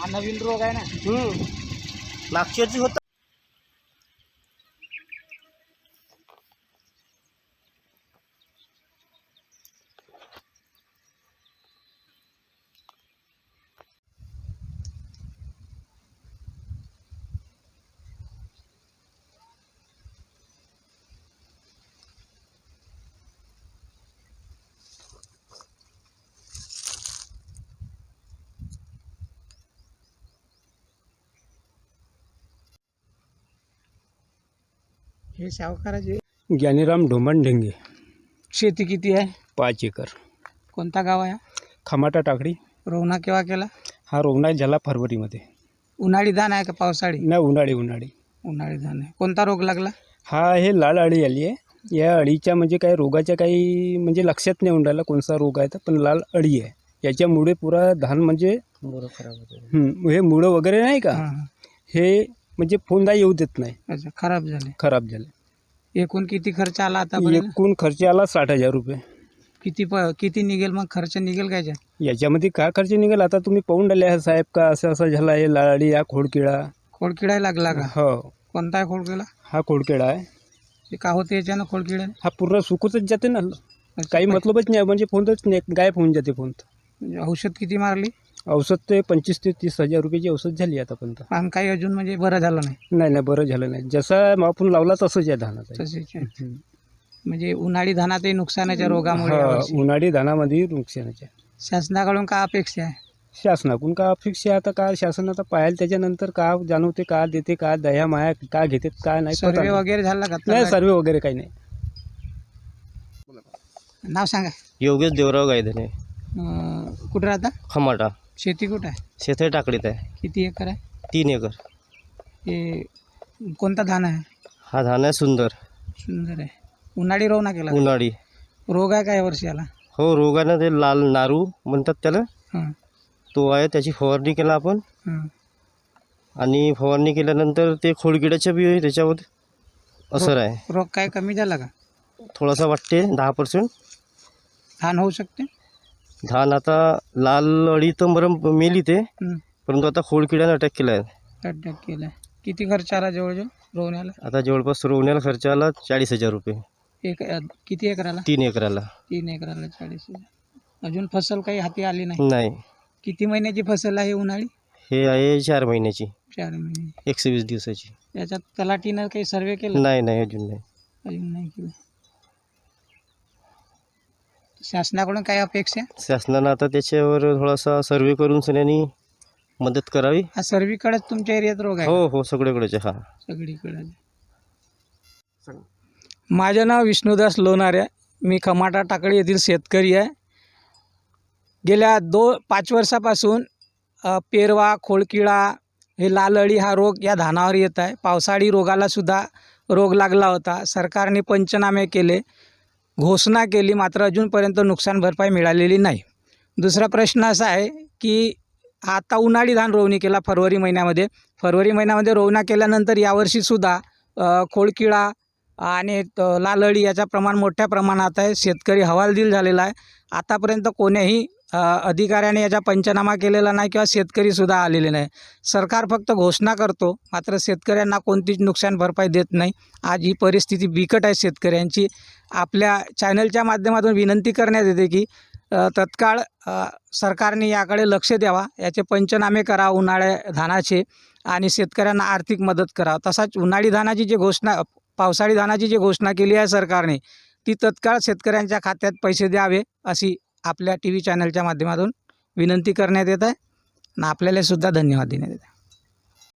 हा नवीन रोग आहे ना हम्म. होत हे सावकाराचे ज्ञानीराम ढोमण ढेंगे. शेती किती आहे? पाच एकर. कोणता गाव आहे हा? खमाटा टाकडी. रोवणा केव्हा केला? हा रोवणा झाला फरवरीमध्ये. उन्हाळी धान आहे का पावसाळी? नाही उन्हाळी उन्हाळी. उन्हाळी धान आहे. कोणता रोग लागला? हा हे लाल अळी आली आहे. या अळीच्या म्हणजे काही रोगाच्या काही म्हणजे लक्षात नाही येऊन राहिला कोणता रोग आहे तर पण लाल अळी आहे. याच्यामुळे पुरा धान म्हणजे मुळं खराब होते हं, हे मुळं वगैरे नाही का. हे म्हणजे फोंदा येऊ देत नाही. अच्छा खराब झाले. खराब झाले. एकूण किती खर्च आला आता एकूण खर्च आला साठ हजार रुपये. किती प किती निघेल मग? खर्च निघेल काय याच्यात? याच्यामध्ये काय खर्च निघेल? आता तुम्ही पाहून राहिले आहे साहेब का असं असं झालं आहे अळी या खोडकिळा. खोडकिडा लागला का? हो. कोणता आहे खोडकिडा हा खोडकिळा आहे. ते का होते याच्यानं खोडकिड्याने हा पूर्ण सुकूतच जाते ना. काही मतलबच नाही म्हणजे फोनच नाही गायब होऊन जाते फोन म्हणजे औषध किती मारली? औषध ते पंचवीस ते तीस हजार रुपयाची औषध झाली आतापर्यंत. पण काही अजून म्हणजे बरं झालं नाही. नाही नाही बरं झालं नाही. जसं आपण लावला तसंच आहे धानाचं तसेच. म्हणजे उन्हाळी धानातही नुकसानाच्या रोगामुळे हा, यावर्षी. उन्हाळी धानामध्ये नुकसानाच्या. शासनाकडून काय अपेक्षा आहे? शासनाकडून का अपेक्षा आहे? आता काय शासन आता पाहायला त्याच्यानंतर का जाणवते का देते का दया माया का घेते का नाही पता सर्वे नाही. वगैरे झाला का? नाही सर्वे वगैरे काही नाही. नाव सांगा. योगेश देवराव गायधने. अं, कुठं राहता? खमाटा. शेती कुठं आहे? शेते टाकडीत आहे. किती एकर आहे? तीन एकर. हे कोणता धान आहे? हा धान आहे सुंदर. सुंदर आहे. उन्हाळी रोवणा केला उन्हाळी. रोग आहे काय वर्षी आला हो रोगानं ते लाल नारू म्हणतात त्याला. हं, तो आहे त्याची फवारणी केला आपण. हं. आणि फवारणी केल्यानंतर ते खोडकिड्याच्या बी त्याच्यावर असर आहे. रोग काय कमी झाला का? थोडासा वाटते दहा पर्सेंट धान होऊ शकते? धान आता लाल अळी तर बरं मेली ते. परंतु आता खोडकिड्यानं अटॅक केला आहे अटॅक केला किती खर्च आला जवळजवळ रोवण्याला? आता जवळपास रोवण्याला खर्च आला चाळीस हजार रुपये. एक किती एकराला? तीन एकराला. तीन एकराला चाळीस हजार. अजून फसल काही हाती आली नाही? नाही. किती महिन्याची फसल आहे उन्हाळी? हे आहे चार महिन्याची. चार महिने एकशे वीस दिवसाची. याच्यात तलाठीनं काही सर्वे केला? नाही नाही अजून नाही. अजून नाही केलं. शासनाकडून काय अपेक्षा? शासनानं आता त्याच्यावर थोडासा सर्वे करून सगळ्यांनी मदत करावी. हा सर्वीकडेच तुमच्या एरियात रोग आहे हो हो सगळीकडेच आहे, हा. सगळीकडे. माझं नाव विष्णुदास लोणारे. मी खमाटा टाकळी येथील शेतकरी आहे. गेल्या दो पाच वर्षापासून अ, पेरवा खोळकिळा हे लाल अळी हा रोग या धानावर येत आहे. पावसाळी रोगाला सुद्धा रोग लागला होता. सरकारने पंचनामे केले. घोषणा केली मात्र अजूनपर्यंत नुकसान भरपाई मिळालेली नाही. दुसरा प्रश्न असा आहे की आता उन्हाळी धान रोवणी केला फरवरी महिन्यामध्ये. फरवरी महिन्यामध्ये रोवणा केल्यानंतर यावर्षीसुद्धा खोडकिळा आणि त- लाल अळी याचं प्रमाण मोठ्या प्रमाणात आहे. शेतकरी हवालदिल झालेला आहे. आतापर्यंत कोण्याही अधिकाऱ्याने याचा पंचनामा केलेला नाही किंवा शेतकरीसुद्धा आलेले नाही. सरकार फक्त घोषणा करतो मात्र शेतकऱ्यांना कोणतीच नुकसान भरपाई देत नाही. आज ही परिस्थिती बिकट आहे शेतकऱ्यांची. आपल्या चॅनलच्या माध्यमातून विनंती करण्यात येते की तत्काळ सरकारने याकडे लक्ष द्यावा. याचे पंचनामे करा उन्हाळ्या धानाचे आणि शेतकऱ्यांना आर्थिक मदत करा. तसाच उन्हाळी धानाची जी घोषणा पावसाळी धानाची जी घोषणा केली आहे सरकारने ती तत्काळ शेतकऱ्यांच्या खात्यात पैसे द्यावे अशी आपल्या टी व्ही चॅनलच्या माध्यमातून विनंती करण्यात येत आहे. आणि आपल्याला सुद्धा धन्यवाद देण्यात येत आहे.